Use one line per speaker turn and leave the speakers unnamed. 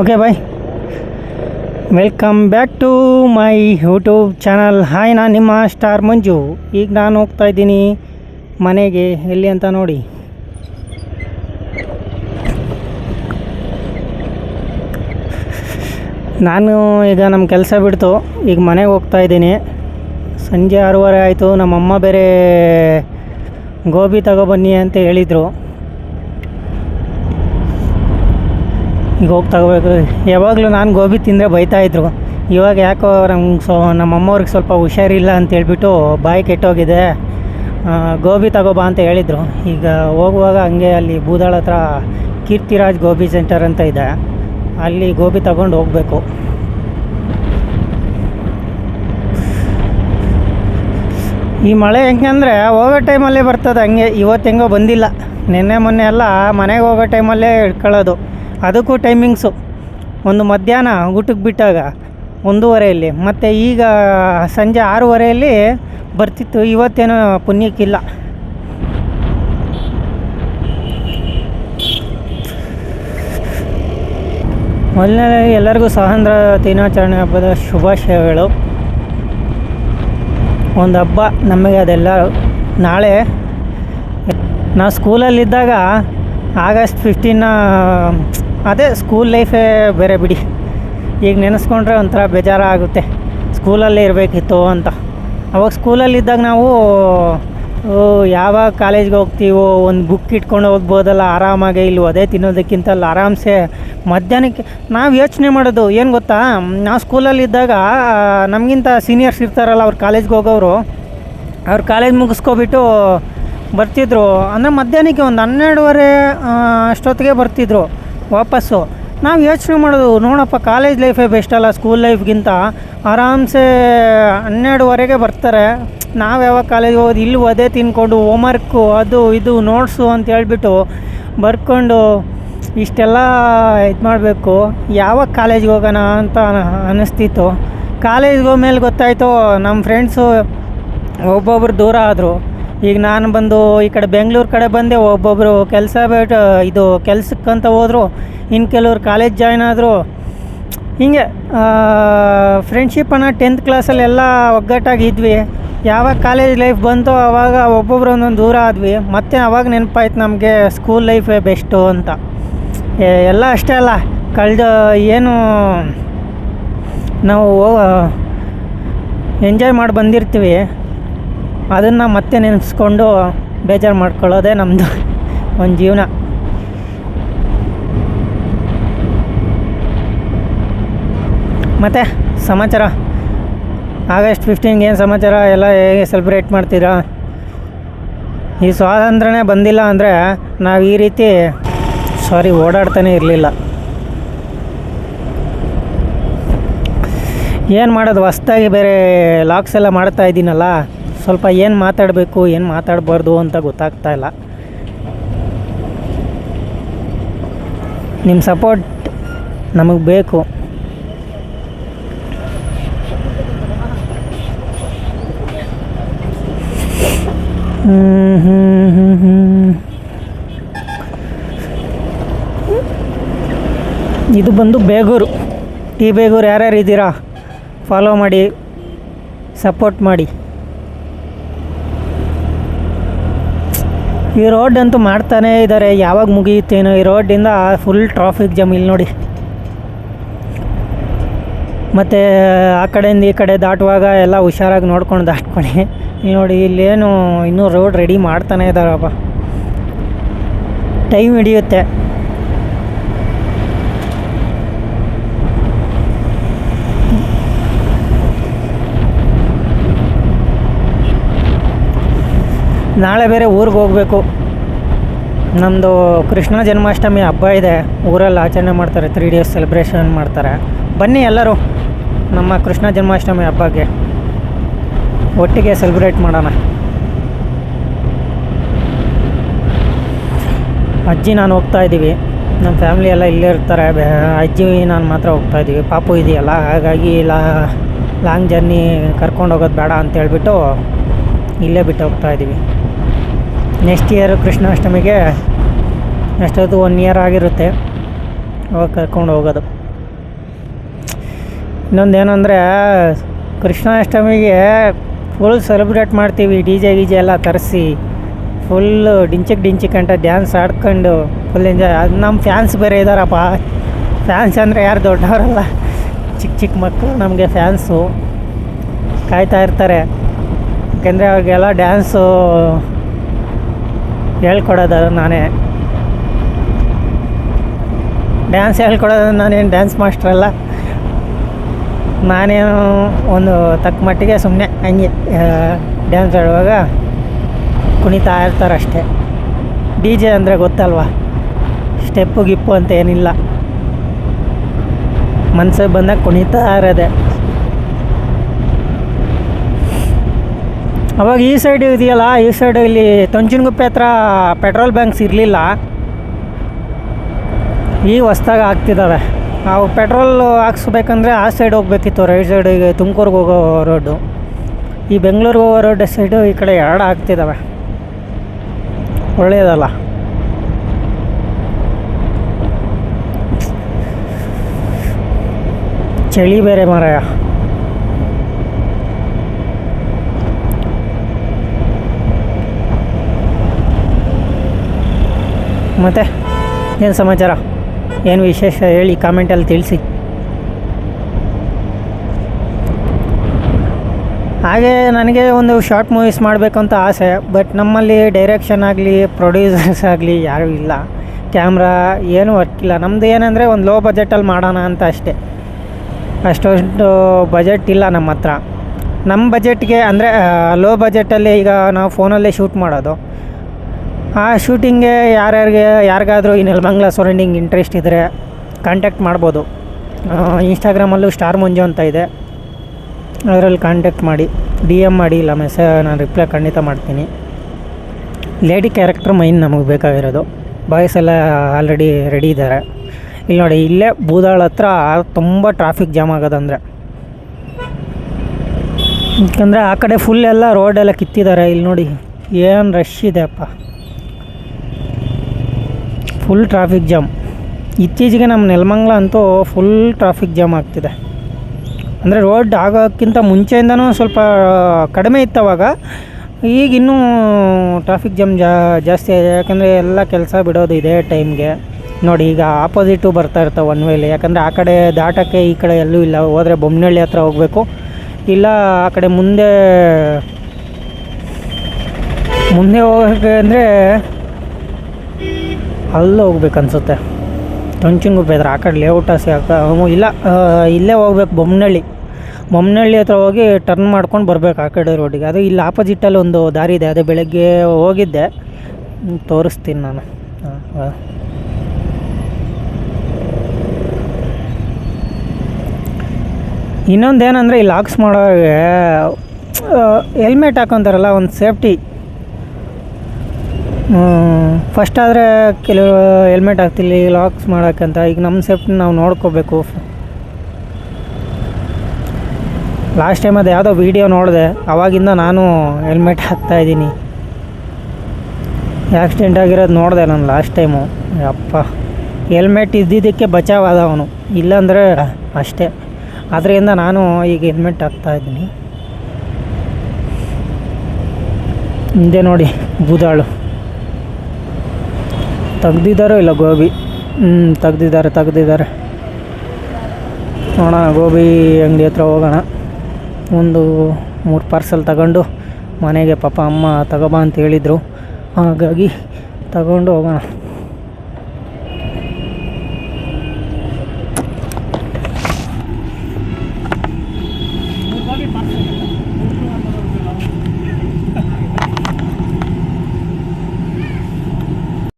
Okay bye welcome back to my YouTube channel hi ನಾನು ನಿಮ್ಮ star ಮಂಜು. ಈಗ ನಾನು ಹೋಗ್ತಾ ಇದ್ದೀನಿ ಮನೆಗೆ. ಎಲ್ಲಿ ಅಂತ ನೋಡಿ. ನಾನು ಈಗ ನಮ್ಮ ಕೆಲಸ ಬಿಡ್ತು. ಈಗ ಮನೆಗೆ ಹೋಗ್ತಾ ಇದ್ದೀನಿ. ಸಂಜೆ ಆರೂವರೆ ಆಯಿತು. ನಮ್ಮಮ್ಮ ಬೇರೆ ಗೋಬಿ ತಗೊಬನ್ನಿ ಅಂತ ಹೇಳಿದರು. ಈಗ ಹೋಗಿ ತಗೋಬೇಕು ಯಾವಾಗಲೂ ನಾನು ಗೋಬಿ ತಿಂದರೆ ಬೈತಾಯಿದ್ರು ಇವಾಗ ಯಾಕೋ ನಮ್ಗೆ ಸೊ ನಮ್ಮಮ್ಮವ್ರಿಗೆ ಸ್ವಲ್ಪ ಹುಷಾರಿಲ್ಲ ಅಂತ ಹೇಳ್ಬಿಟ್ಟು ಬಾಯಿ ಕೆಟ್ಟೋಗಿದೆ. ಗೋಬಿ ತಗೋಬಾ ಅಂತ ಹೇಳಿದರು. ಈಗ ಹೋಗುವಾಗ ಹಂಗೆ ಅಲ್ಲಿ ಬೂದಾಳ ಹತ್ರ ಕೀರ್ತಿರಾಜ್ ಗೋಬಿ ಸೆಂಟರ್ ಅಂತ ಇದೆ. ಅಲ್ಲಿ ಗೋಬಿ ತಗೊಂಡು ಹೋಗಬೇಕು. ಈ ಮಳೆ ಹೆಂಗಂದರೆ ಹೋಗೋ ಟೈಮಲ್ಲೇ ಬರ್ತದೆ ಹಂಗೆ. ಇವತ್ತು ಹೆಂಗೋ ಬಂದಿಲ್ಲ. ನಿನ್ನೆ ಮೊನ್ನೆ ಎಲ್ಲ ಮನೆಗೆ ಹೋಗೋ ಟೈಮಲ್ಲೇ ಇಟ್ಕೊಳ್ಳೋದು. ಅದಕ್ಕೂ ಟೈಮಿಂಗ್ಸು ಒಂದು ಮಧ್ಯಾಹ್ನ ಊಟಕ್ಕೆ ಬಿಟ್ಟಾಗ ಒಂದೂವರೆಯಲ್ಲಿ. ಮತ್ತು ಈಗ ಸಂಜೆ ಆರೂವರೆಯಲ್ಲಿ ಬರ್ತಿತ್ತು. ಇವತ್ತೇನೋ ಪುಣ್ಯಕ್ಕಿಲ್ಲ. ಮೊದಲನೇ ಎಲ್ಲರಿಗೂ ಸ್ವಾತಂತ್ರ್ಯ ದಿನಾಚರಣೆ ಹಬ್ಬದ ಶುಭಾಶಯಗಳು. ಒಂದು ಹಬ್ಬ ನಮಗೆ ಅದೆಲ್ಲ ನಾಳೆ ನಾವು ಸ್ಕೂಲಲ್ಲಿದ್ದಾಗ ಆಗಸ್ಟ್ ಫಿಫ್ಟೀನ ಅದೇ ಸ್ಕೂಲ್ ಲೈಫೇ ಬೇರೆ ಬಿಡಿ. ಈಗ ನೆನೆಸ್ಕೊಂಡ್ರೆ ಒಂಥರ ಬೇಜಾರಾಗುತ್ತೆ. ಸ್ಕೂಲಲ್ಲೇ ಇರಬೇಕಿತ್ತು ಅಂತ. ಅವಾಗ ಸ್ಕೂಲಲ್ಲಿದ್ದಾಗ ನಾವು ಯಾವಾಗ ಕಾಲೇಜ್ಗೆ ಹೋಗ್ತೀವೋ, ಒಂದು ಬುಕ್ ಇಟ್ಕೊಂಡು ಹೋಗ್ಬೋದಲ್ಲ, ಆರಾಮಾಗೆ ಇಲ್ಲಿ ಅದೇ ತಿನ್ನೋದಕ್ಕಿಂತ ಅಲ್ಲಿ ಆರಾಮ್ಸೆ ಮಧ್ಯಾಹ್ನಕ್ಕೆ. ನಾವು ಯೋಚನೆ ಮಾಡೋದು, ಏನು ಗೊತ್ತಾ? ನಾವು ಸ್ಕೂಲಲ್ಲಿದ್ದಾಗ ನಮಗಿಂತ ಸೀನಿಯರ್ಸ್ ಇರ್ತಾರಲ್ಲ ಅವ್ರು ಕಾಲೇಜ್ಗೆ ಹೋಗೋರು ಅವ್ರು ಕಾಲೇಜ್ ಮುಗಿಸ್ಕೊಬಿಟ್ಟು ಬರ್ತಿದ್ರು. ಅಂದರೆ ಮಧ್ಯಾಹ್ನಕ್ಕೆ ಒಂದು ಹನ್ನೆರಡುವರೆ ಅಷ್ಟೊತ್ತಿಗೆ ಬರ್ತಿದ್ರು. ವಾಪಸ್ಸು. ನಾವು ಯೋಚನೆ ಮಾಡೋದು, ನೋಡಪ್ಪ ಕಾಲೇಜ್ ಲೈಫೇ ಬೆಸ್ಟ್ ಅಲ್ಲ ಸ್ಕೂಲ್ ಲೈಫ್ಗಿಂತ ಆರಾಮ್ಸೆ ಹನ್ನೆರಡುವರೆಗೆ ಬರ್ತಾರೆ. ನಾವು ಯಾವಾಗ ಕಾಲೇಜ್ ಹೋಗೋದು, ಇಲ್ಲಿ ಅದೇ ತಿನ್ಕೊಂಡು ಹೋಮ್ವರ್ಕು ಅದು ಇದು ನೋಟ್ಸು ಅಂತ ಹೇಳ್ಬಿಟ್ಟು ಬರ್ಕೊಂಡು ಇಷ್ಟೆಲ್ಲ ಇದು ಮಾಡಬೇಕು. ಯಾವಾಗ ಕಾಲೇಜ್ಗೆ ಹೋಗೋಣ ಅಂತ ಅನ್ನಿಸ್ತಿತ್ತು ಕಾಲೇಜ್ಗೆ ಹೋದ್ಮೇಲೆ ಗೊತ್ತಾಯಿತು ನಮ್ಮ ಫ್ರೆಂಡ್ಸು ಒಬ್ಬೊಬ್ರು ದೂರ ಆದರು. ಈಗ ನಾನು ಬಂದು ಈ ಕಡೆ ಬೆಂಗಳೂರು ಕಡೆ ಬಂದೆ ಒಬ್ಬೊಬ್ಬರು ಕೆಲಸ ಬೇಟ, ಇದು ಕೆಲಸಕ್ಕಂತ ಹೋದರು ಇನ್ನು ಕೆಲವ್ರು ಕಾಲೇಜ್ ಜಾಯ್ನ್ ಆದರು. ಹೀಗೆ ಫ್ರೆಂಡ್ಶಿಪ್ ಅನ್ನೋ ಟೆಂತ್ ಕ್ಲಾಸಲ್ಲೆಲ್ಲ ಒಗ್ಗಟ್ಟಾಗಿ ಇದ್ವಿ. ಯಾವಾಗ ಕಾಲೇಜ್ ಲೈಫ್ ಬಂತೋ ಆವಾಗ ಒಬ್ಬೊಬ್ರು ಒಂದೊಂದು ದೂರ ಆದ್ವಿ. ಮತ್ತೆ ಅವಾಗ ನೆನಪಾಯ್ತು ನಮಗೆ ಸ್ಕೂಲ್ ಲೈಫೇ ಬೆಸ್ಟು ಅಂತ. ಎಲ್ಲ ಅಷ್ಟೇ ಅಲ್ಲ, ಕಳೆದ ಏನು ನಾವು ಎಂಜಾಯ್ ಮಾಡಿ ಬಂದಿರ್ತೀವಿ. ಅದನ್ನು ಮತ್ತೆ ನೆನೆಸ್ಕೊಂಡು ಬೇಜಾರು ಮಾಡ್ಕೊಳ್ಳೋದೇ ನಮ್ಮದು ಒಂದು ಜೀವನ. ಮತ್ತು ಸಮಾಚಾರ? ಆಗಸ್ಟ್ ಫಿಫ್ಟೀನ್ಗೆ ಏನು ಸಮಾಚಾರ? ಎಲ್ಲ ಹೇಗೆ ಸೆಲೆಬ್ರೇಟ್ ಮಾಡ್ತೀರಾ? ಈ ಸ್ವಾತಂತ್ರ್ಯನೇ ಬಂದಿಲ್ಲ ಅಂದರೆ ನಾವು ಈ ರೀತಿ ಸಾರಿ ಓಡಾಡ್ತಾನೆ ಇರಲಿಲ್ಲ. ಏನು ಮಾಡೋದು? ಹೊಸ್ದಾಗಿ ಬೇರೆ ಲಾಕ್ಸ್ ಎಲ್ಲ ಮಾಡ್ತಾ ಇದ್ದೀನಲ್ಲ ಸ್ವಲ್ಪ ಏನು ಮಾತಾಡಬೇಕು, ಏನು ಮಾತಾಡಬಾರ್ದು ಅಂತ ಗೊತ್ತಾಗ್ತಾ ಇಲ್ಲ. ನಿಮ್ಮ ಸಪೋರ್ಟ್ ನಮಗೆ ಬೇಕು. ಇದು ಬಂದು ಬೇಗೂರು. ಈ ಬೇಗೂರು ಯಾರ್ಯಾರು ಇದ್ದೀರಾ? ಫಾಲೋ ಮಾಡಿ ಸಪೋರ್ಟ್ ಮಾಡಿ. ಈ ರೋಡ್ ಅಂತೂ ಮಾಡ್ತಾನೇ ಇದ್ದಾರೆ ಯಾವಾಗ ಮುಗಿಯುತ್ತೇನೋ ಈ ರೋಡಿಂದ ಫುಲ್ ಟ್ರಾಫಿಕ್ ಜಾಮ್ ಇಲ್ಲಿ ನೋಡಿ. ಮತ್ತು ಆ ಕಡೆಯಿಂದ ಈ ಕಡೆ ದಾಟುವಾಗ ಎಲ್ಲ ಹುಷಾರಾಗಿ ನೋಡ್ಕೊಂಡು ದಾಟ್ಕೊಳ್ಳಿ. ಇಲ್ಲಿ ನೋಡಿ, ಇಲ್ಲೇನು ಇನ್ನೂ ರೋಡ್ ರೆಡಿ ಮಾಡ್ತಾನೇ ಇದ್ದಾರಪ್ಪ ಟೈಮ್ ಹಿಡಿಯುತ್ತೆ. ನಾಳೆ ಬೇರೆ ಊರಿಗೆ ಹೋಗಬೇಕು. ನಮ್ಮದು ಕೃಷ್ಣ ಜನ್ಮಾಷ್ಟಮಿ ಹಬ್ಬ ಇದೆ. ಊರಲ್ಲಿ ಆಚರಣೆ ಮಾಡ್ತಾರೆ ತ್ರೀ ಡೇಸ್ ಸೆಲೆಬ್ರೇಷನ್ ಮಾಡ್ತಾರೆ. ಬನ್ನಿ ಎಲ್ಲರೂ ನಮ್ಮ ಕೃಷ್ಣ ಜನ್ಮಾಷ್ಟಮಿ ಹಬ್ಬಕ್ಕೆ. ಒಟ್ಟಿಗೆ ಸೆಲೆಬ್ರೇಟ್ ಮಾಡೋಣ. ಅಜ್ಜಿ ನಾನು ಹೋಗ್ತಾ ಇದ್ದೀವಿ. ನಮ್ಮ ಫ್ಯಾಮ್ಲಿ ಎಲ್ಲ ಇಲ್ಲೇ ಇರ್ತಾರೆ. ಅಜ್ಜಿ ನಾನು ಮಾತ್ರ ಹೋಗ್ತಾ ಇದ್ದೀವಿ. ಪಾಪು ಇದೆಯಲ್ಲ, ಹಾಗಾಗಿ ಲಾ ಲಾಂಗ್ ಜರ್ನಿ ಕರ್ಕೊಂಡು ಹೋಗೋದು ಬೇಡ ಅಂತ ಹೇಳ್ಬಿಟ್ಟು ಇಲ್ಲೇ ಬಿಟ್ಟು ಹೋಗ್ತಾ ಇದ್ದೀವಿ. ನೆಕ್ಸ್ಟ್ ಇಯರ್ ಕೃಷ್ಣಾಷ್ಟಮಿಗೆ ಎಷ್ಟೊತ್ತು ಒನ್ ಇಯರ್ ಆಗಿರುತ್ತೆ. ಅವಾಗ ಕರ್ಕೊಂಡು ಹೋಗೋದು. ಇನ್ನೊಂದು ಏನಂದರೆ ಕೃಷ್ಣಾಷ್ಟಮಿಗೆ ಫುಲ್ ಸೆಲೆಬ್ರೇಟ್ ಮಾಡ್ತೀವಿ ಡಿ ಜೆ ಗಿ ಜೆ ಎಲ್ಲ ತರಿಸಿ ಫುಲ್ಲು ಡಿಂಚಕ್ ಡಿಂಚಿಕ್ ಅಂತ ಡ್ಯಾನ್ಸ್ ಆಡ್ಕೊಂಡು ಫುಲ್ ಎಂಜಾಯ್ ಅದು ನಮ್ಮ ಫ್ಯಾನ್ಸ್ ಬೇರೆ ಇದ್ದಾರಪ್ಪ ಫ್ಯಾನ್ಸ್ ಅಂದರೆ ಯಾರು ದೊಡ್ಡವರಲ್ಲ. ಚಿಕ್ಕ ಚಿಕ್ಕ ಮಕ್ಕಳು ನಮಗೆ ಫ್ಯಾನ್ಸು ಕಾಯ್ತಾ ಇರ್ತಾರೆ. ಯಾಕೆಂದರೆ ಅವ್ರಿಗೆಲ್ಲ ಡ್ಯಾನ್ಸು ಹೇಳ್ಕೊಡೋದು ನಾನೇ. ಡ್ಯಾನ್ಸ್ ಹೇಳ್ಕೊಡೋದು ನಾನೇನು ಡ್ಯಾನ್ಸ್ ಮಾಸ್ಟ್ರ್ ಅಲ್ಲ. ನಾನೇನು ಒಂದು ತಕ್ಕ ಮಟ್ಟಿಗೆ ಸುಮ್ಮನೆ ಹಂಗೆ ಡ್ಯಾನ್ಸ್ ಆಡುವಾಗ ಕುಣಿತಾ ಇರ್ತಾರೆ ಅಷ್ಟೇ. ಡಿ ಜೆ ಅಂದರೆ ಗೊತ್ತಲ್ವಾ? ಸ್ಟೆಪ್ಪು ಗಿಪ್ಪು ಅಂತ ಏನಿಲ್ಲ. ಮನಸ್ಸಿಗೆ ಬಂದಾಗ ಕುಣಿತಾ ಇರೋದೆ. ಅವಾಗ ಈ ಸೈಡ್ ಇದೆಯಲ್ಲ, ಈ ಸೈಡ್ ಇಲ್ಲಿ ತೊಂಚಿನಗುಪ್ಪೆ ಹತ್ರ ಪೆಟ್ರೋಲ್ ಬ್ಯಾಂಕ್ಸ್ ಇರಲಿಲ್ಲ. ಈ ಹೊಸ್ದಾಗಿ ಆಗ್ತಿದ್ದಾವೆ ನಾವು ಪೆಟ್ರೋಲ್ ಹಾಕ್ಸ್ಬೇಕಂದ್ರೆ ಆ ಸೈಡ್ ಹೋಗ್ಬೇಕಿತ್ತು ರೈಟ್ ಸೈಡ್ ಈಗ ತುಮಕೂರ್ಗೆ ಹೋಗೋ ರೋಡು ಈ ಬೆಂಗಳೂರಿಗೆ ಹೋಗೋ ರೋಡ್ ಸೈಡು ಈ ಕಡೆ ಎರಡು ಆಗ್ತಿದ್ದಾವೆ ಒಳ್ಳೆಯದಲ್ಲ ಚಳಿ ಬೇರೆ ಮಾರಾಯ. ಮತ್ತು ಏನು ಸಮಾಚಾರ? ಏನು ವಿಶೇಷ ಹೇಳಿ ಕಾಮೆಂಟಲ್ಲಿ ತಿಳಿಸಿ. ಹಾಗೆ ನನಗೆ ಒಂದು ಶಾರ್ಟ್ ಮೂವೀಸ್ ಮಾಡಬೇಕು ಅಂತ ಆಸೆ ಬಟ್ ನಮ್ಮಲ್ಲಿ ಡೈರೆಕ್ಷನ್ ಆಗಲಿ ಪ್ರೊಡ್ಯೂಸರ್ಸ್ ಆಗಲಿ ಯಾರೂ ಇಲ್ಲ. ಕ್ಯಾಮ್ರಾ ಏನೂ ವರ್ಕ್ ಇಲ್ಲ. ನಮ್ಮದು ಏನಂದರೆ ಒಂದು ಲೋ ಬಜೆಟಲ್ಲಿ ಮಾಡೋಣ ಅಂತ ಅಷ್ಟೇ. ಅಷ್ಟೊಂದು ಬಜೆಟ್ ಇಲ್ಲ ನಮ್ಮ ಹತ್ರ ನಮ್ಮ ಬಜೆಟ್ಗೆ ಅಂದರೆ ಲೋ ಬಜೆಟಲ್ಲಿ ಈಗ ನಾವು ಫೋನಲ್ಲೇ ಶೂಟ್ ಮಾಡೋದು. ಆ ಶೂಟಿಂಗ್ಗೆ ಯಾರ್ಯಾರಿಗೆ, ಯಾರಿಗಾದರೂ ಈ ನೆಲಮಂಗ್ಲ ಸರೌಂಡಿಂಗ್ ಇಂಟ್ರೆಸ್ಟ್ ಇದ್ದರೆ ಕಾಂಟ್ಯಾಕ್ಟ್ ಮಾಡ್ಬೋದು. ಇನ್ಸ್ಟಾಗ್ರಾಮಲ್ಲೂ ಸ್ಟಾರ್ ಮಂಜು ಅಂತ ಇದೆ. ಅದರಲ್ಲಿ ಕಾಂಟ್ಯಾಕ್ಟ್ ಮಾಡಿ ಡಿ ಎಂ ಮಾಡಿ, ಇಲ್ಲ ಮೆಸೇಜ್ ನಾನು ರಿಪ್ಲೈ ಖಂಡಿತ ಮಾಡ್ತೀನಿ. ಲೇಡಿ ಕ್ಯಾರೆಕ್ಟರ್ ಮೈನ್ ನಮಗೆ ಬೇಕಾಗಿರೋದು. ಬಾಯ್ಸ್ ಎಲ್ಲ ಆಲ್ರೆಡಿ ರೆಡಿ ಇದ್ದಾರೆ ಇಲ್ಲಿ ನೋಡಿ, ಇಲ್ಲೇ ಬೂದಾಳ ಹತ್ರ ತುಂಬ ಟ್ರಾಫಿಕ್ ಜಾಮ್ ಆಗೋದಂದರೆ ಯಾಕಂದರೆ ಆ ಕಡೆ ಫುಲ್ ಎಲ್ಲ ರೋಡೆಲ್ಲ ಕಿತ್ತಿದ್ದಾರೆ. ಇಲ್ಲಿ ನೋಡಿ, ಏನು ರಶ್ ಇದೆ ಅಪ್ಪ. ಫುಲ್ ಟ್ರಾಫಿಕ್ ಜಾಮ್ ಇತ್ತೀಚೆಗೆ ನಮ್ಮ ನೆಲಮಂಗ್ಲ ಅಂತೂ ಫುಲ್ ಟ್ರಾಫಿಕ್ ಜಾಮ್ ಆಗ್ತಿದೆ. ಅಂದರೆ ರೋಡ್ ಆಗೋಕ್ಕಿಂತ ಮುಂಚೆಯಿಂದನೂ ಸ್ವಲ್ಪ ಕಡಿಮೆ ಇತ್ತು ಅವಾಗ ಈಗ ಇನ್ನೂ ಟ್ರಾಫಿಕ್ ಜಾಮ್ ಜಾ, ಜಾಸ್ತಿ ಆಗಿದೆ. ಯಾಕಂದರೆ ಎಲ್ಲ ಕೆಲಸ ಬಿಡೋದು ಇದೇ ಟೈಮ್ಗೆ ನೋಡಿ, ಈಗ ಆಪೋಸಿಟು ಬರ್ತಾ ಇರ್ತಾವೆ ಒನ್ ವೇಲಿ ಯಾಕಂದರೆ ಆ ಕಡೆ ದಾಟಕ್ಕೆ ಈ ಕಡೆ ಎಲ್ಲೂ ಇಲ್ಲ. ಹೋದರೆ ಬೊಮ್ಮನಹಳ್ಳಿ ಹತ್ರ ಹೋಗಬೇಕು. ಇಲ್ಲ, ಆ ಕಡೆ ಮುಂದೆ ಮುಂದೆ ಹೋಗಕ್ಕೆ ಅಂದರೆ ಅಲ್ಲಿ ಹೋಗ್ಬೇಕು ಅನ್ಸುತ್ತೆ. ತೊಂಚಿಂಗುಪ್ಪೆ ಹತ್ರ ಆ ಕಡೆ ಲೇಔಟ್ ಹಸಿ ಇಲ್ಲ ಇಲ್ಲೇ ಹೋಗ್ಬೇಕು ಬೊಮ್ಮನಹಳ್ಳಿ ಬೊಮ್ಮನಹಳ್ಳಿ ಹತ್ರ ಹೋಗಿ ಟರ್ನ್ ಮಾಡ್ಕೊಂಡು ಬರ್ಬೇಕು ಆ ಕಡೆ ರೋಡಿಗೆ ಅದು ಇಲ್ಲಿ ಆಪೋಸಿಟಲ್ಲಿ ಒಂದು ದಾರಿ ಇದೆ, ಅದೇ ಬೆಳಗ್ಗೆ ಹೋಗಿದ್ದೆ. ತೋರಿಸ್ತೀನಿ ನಾನು. ಹಾಂ. ಇನ್ನೊಂದೇನೆಂದರೆ ಈ ಲಾಕ್ಸ್ ಮಾಡೋರಿಗೆ ಹೆಲ್ಮೆಟ್ ಹಾಕೊತಾರಲ್ಲ, ಒಂದು ಸೇಫ್ಟಿ ಫಸ್ಟ್ ಆದರೆ ಕೆಲವು ಹೆಲ್ಮೆಟ್ ಹಾಕ್ತಿಲ್ಲ ಈಗ ಲಾಕ್ಸ್ ಮಾಡೋಕ್ಕಂತ ಈಗ ನಮ್ಮ ಸೇಫ್ಟಿ ನಾವು ನೋಡ್ಕೋಬೇಕು. ಲಾಸ್ಟ್ ಟೈಮ್ ಅದು ಯಾವುದೋ ವೀಡಿಯೋ ನೋಡಿದೆ. ಅವಾಗಿಂದ ನಾನು ಹೆಲ್ಮೆಟ್ ಹಾಕ್ತಾಯಿದ್ದೀನಿ ಆಕ್ಸಿಡೆಂಟ್ ಆಗಿರೋದು ನೋಡಿದೆ ನಾನು ಲಾಸ್ಟ್ ಟೈಮು. ಅಪ್ಪ ಹೆಲ್ಮೆಟ್ ಇದ್ದಿದ್ದಕ್ಕೆ ಬಚಾವಾದ ಅವನು. ಇಲ್ಲಾಂದರೆ ಅಷ್ಟೇ. ಅದರಿಂದ ನಾನು ಈಗ ಹೆಲ್ಮೆಟ್ ಹಾಕ್ತಾ ಇದ್ದೀನಿ. ಹಿಂದೆ ನೋಡಿ, ಬೂದಾಳು. ತೆಗ್ದಿದ್ದಾರೋ ಇಲ್ಲ ಗೋಬಿ? ಹ್ಞೂ ತೆಗ್ದಿದ್ದಾರೆ ತೆಗ್ದಿದ್ದಾರೆ. ನೋಡೋಣ, ಗೋಬಿ ಅಂಗಡಿ ಹತ್ರ ಹೋಗೋಣ. ಒಂದು ಮೂರು ಪಾರ್ಸಲ್ ತಗೊಂಡು ಮನೆಗೆ ಪಾಪ ಅಮ್ಮ ತಗೋಬಾ ಅಂತ ಹೇಳಿದರು. ಹಾಗಾಗಿ ತಗೊಂಡು ಹೋಗೋಣ.